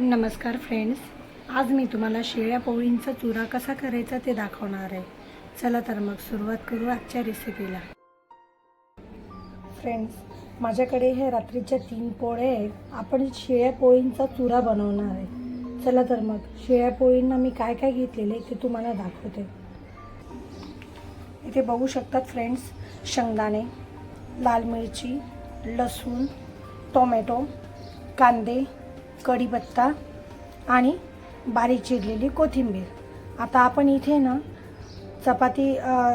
नमस्कार फ्रेंड्स. आज मी तुम्हाला शेळ्या पोळींचा चुरा कसा करायचा ते दाखवणार आहे. चला तर मग सुरुवात करू आजच्या रेसिपीला फ्रेंड्स माझ्याकडे हे रात्रीच्या तीन पोळे आहेत. आपण शेळ्या पोळींचा चुरा बनवणार आहे. चला तर मग शेळ्या पोळींना मी काय काय घेतलेले ते तुम्हाला दाखवते. इथे बघू शकतात फ्रेंड्स शेंगदाणे लाल मिरची लसूण टोमॅटो कांदे कढीपत्ता आणि बारीक चिरलेली कोथिंबीर. आता आपण इथे ना चपाती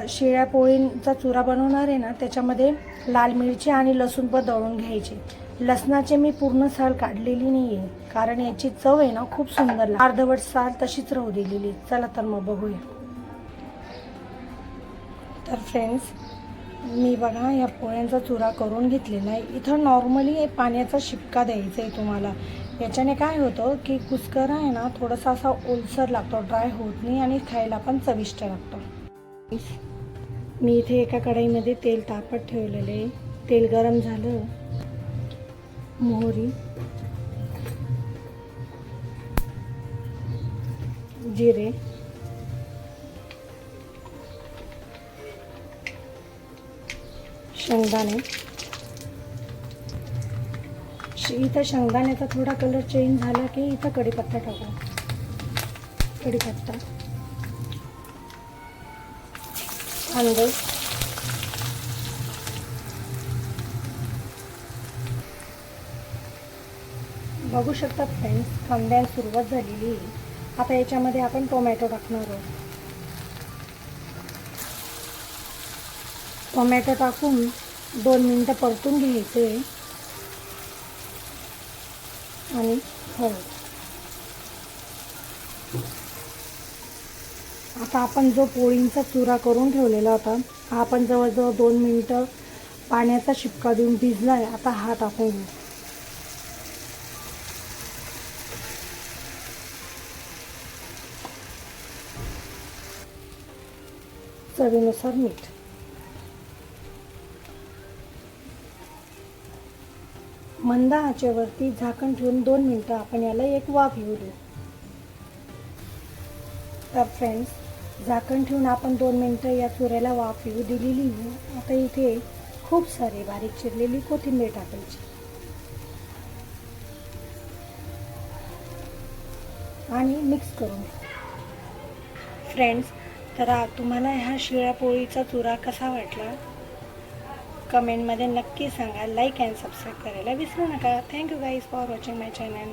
शिळ्या पोळींचा चुरा बनवणार आहे ना त्याच्यामध्ये लाल मिरची आणि लसूण पण दळून घ्यायचे. लसणाचे मी पूर्ण साल काढलेली नाही आहे कारण याची चव आहे ना खूप सुंदर अर्धवट साल तशीच राहू दिलेली चला तर मग बघूया. तर फ्रेंड्स मी बघा या पोळ्यांचा चुरा करून घेतलेला आहे. इथं नॉर्मली पाण्याचा शिपका द्यायचा आहे तुम्हाला. याच्याने काय होतं की कुस्करा आहे ना थोडासा असा ओलसर लागतो ड्राय होत नाही आणि खायला पण चविष्ट लागतो. मी इथे एका कढईमध्ये तेल तापत ठेवलेले. तेल गरम झालं. मोहरी. जिरे. शेंगदाणे. इथं शेंगदाण्याचा थोडा कलर चेंज झाला की इथं कढीपत्ता टाकू. कढीपत्ता. कांदे बघू शकता फ्रेंड्स कांद्याला सुरुवात झालेली आहे. आता याच्यामध्ये आपण टोमॅटो टाकणार आहोत. टोमॅटो टाकून दोन मिनटं परतून घ्यायचे. आणि हळद आता आपण जो पोळींचा चुरा करून ठेवलेला होता हा आपण जवळजवळ दोन मिनटं पाण्याचा शिपका देऊन भिजला आहे आता हा टाकून घेऊ. चवीनुसार मीठ. मंदा आचेवरती झाकण ठेवून दोन मिनटं आपण याला एक वाफ येऊ देऊ. तर फ्रेंड्स झाकण ठेवून आपण दोन मिनटं या चुऱ्याला वाफ येऊ दिलेली आहे आता इथे खूप सारी बारीक चिरलेली कोथिंबीर टाकायची. आणि मिक्स करून फ्रेंड्स तर तुम्हाला ह्या शिळ्या पोळीचा चुरा कसा वाटला? कमेंटमध्ये नक्की सांगा. लाईक अँड सबस्क्राईब करायला विसरू नका. Thank you guys for watching my channel